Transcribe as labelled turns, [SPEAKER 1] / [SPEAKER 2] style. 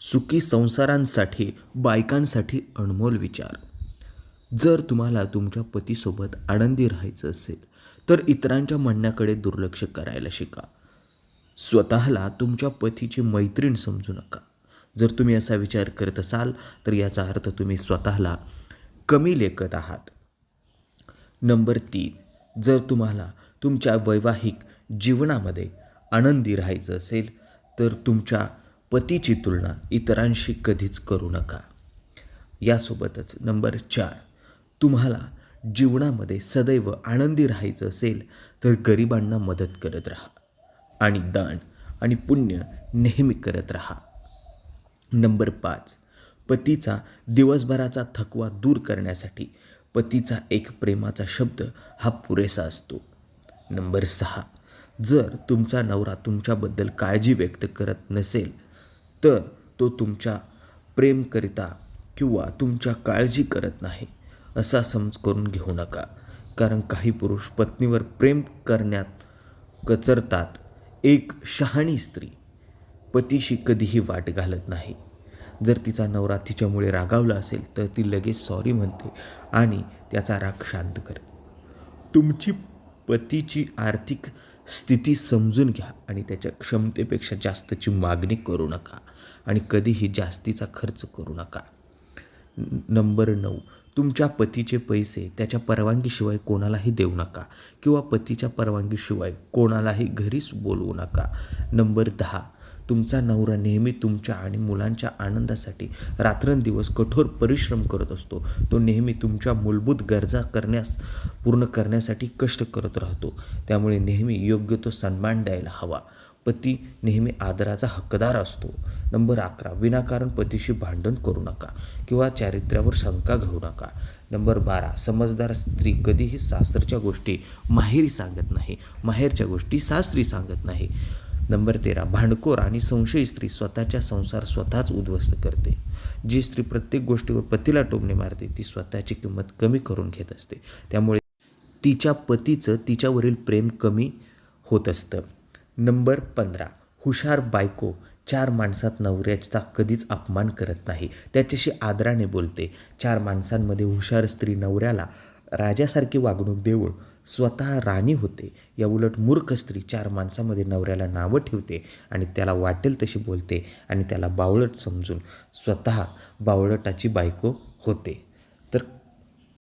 [SPEAKER 1] सुखी संसारांसाठी बायकांसाठी अनमोल विचार. जर तुम्हाला तुमच्या पतीसोबत आनंदी राहायचं असेल तर इतरांच्या म्हणण्याकडे दुर्लक्ष करायला शिका. स्वतःला तुमच्या पतीची मैत्रीण समजू नका. जर तुम्ही असा विचार करत असाल तर याचा अर्थ तुम्ही स्वतःला कमी लेखत आहात. नंबर तीन जर तुम्हाला तुमच्या वैवाहिक जीवनामध्ये आनंदी राहायचं असेल तर तुमच्या पतीची तुलना इतरांशी कधीच करू नका. यासोबतच नंबर चार तुम्हाला जीवनामध्ये सदैव आनंदी राहायचं असेल तर गरिबांना मदत करत राहा. आणि दान आणि पुण्य नेहमी करत राहा. नंबर पाच पतीचा दिवसभराचा थकवा दूर करण्यासाठी पतीचा एक प्रेमाचा शब्द हा पुरेसा असतो. नंबर सहा जर तुमचा नवरा तुमच्याबद्दल काळजी व्यक्त करत नसेल तर तो तुमच्या प्रेमकरिता किंवा तुमच्या काळजी करत नाही असा समज करून घेऊ नका. कारण काही पुरुष पत्नीवर प्रेम करण्यात कचरतात. एक शहाणी स्त्री पतीशी कधीही वाट घालत नाही. जर तिचा नवरा तिच्यामुळे रागावला असेल तर ती लगेच सॉरी म्हणते आणि त्याचा राग शांत कर तुमची पतीची आर्थिक स्थिती समजून घ्या आणि त्याच्या क्षमतेपेक्षा जास्तची मागणी करू नका. आणि कधीही जास्तीचा खर्च करू नका. नंबर नऊ. तुमच्या पतीचे पैसे त्याच्या परवानगीशिवाय कोणालाही देऊ नका किंवा पतीच्या परवानगीशिवाय कोणालाही घरीच बोलवू नका. नंबर दहा. तुमचा नवरा नेहमी तुमच्या आणि मुलांच्या आनंदासाठी रात्रंदिवस कठोर परिश्रम करत असतो. तो नेहमी तुमच्या मूलभूत गरजा करण्यास पूर्ण करण्यासाठी कष्ट करत राहतो. त्यामुळे नेहमी योग्य तो सन्मान द्यायला हवा. पती नेहमी आदराचा हक्कदार असतो. नंबर अकरा विनाकारण पतीशी भांडण करू नका किंवा चारित्र्यावर शंका घेऊ नका. नंबर बारा समजदार स्त्री कधीही सासरच्या गोष्टी माहेरी सांगत नाही. माहेरच्या गोष्टी सासरी सांगत नाही. नंबर तेरा भांडखोर आणि संशयी स्त्री स्वतःच्या संसार स्वतःच उद्ध्वस्त करते. जी स्त्री प्रत्येक गोष्टीवर पतीला टोमणे मारते ती स्वतःची किंमत कमी करून घेत असते. त्यामुळे तिच्या पतीचं तिच्यावरील प्रेम कमी होत असतं. नंबर पंधरा. हुशार बायको चार माणसात नवऱ्याचा कधीच अपमान करत नाही. त्याच्याशी आदराने बोलते. चार माणसांमध्ये हुशार स्त्री नवऱ्याला राजासारखी वागणूक देऊन स्वतः राणी होते. या उलट मूर्ख स्त्री चार माणसामध्ये नवऱ्याला नावं ठेवते आणि त्याला वाटेल तशी बोलते आणि त्याला बावळट समजून स्वतः बावळटाची बायको होते.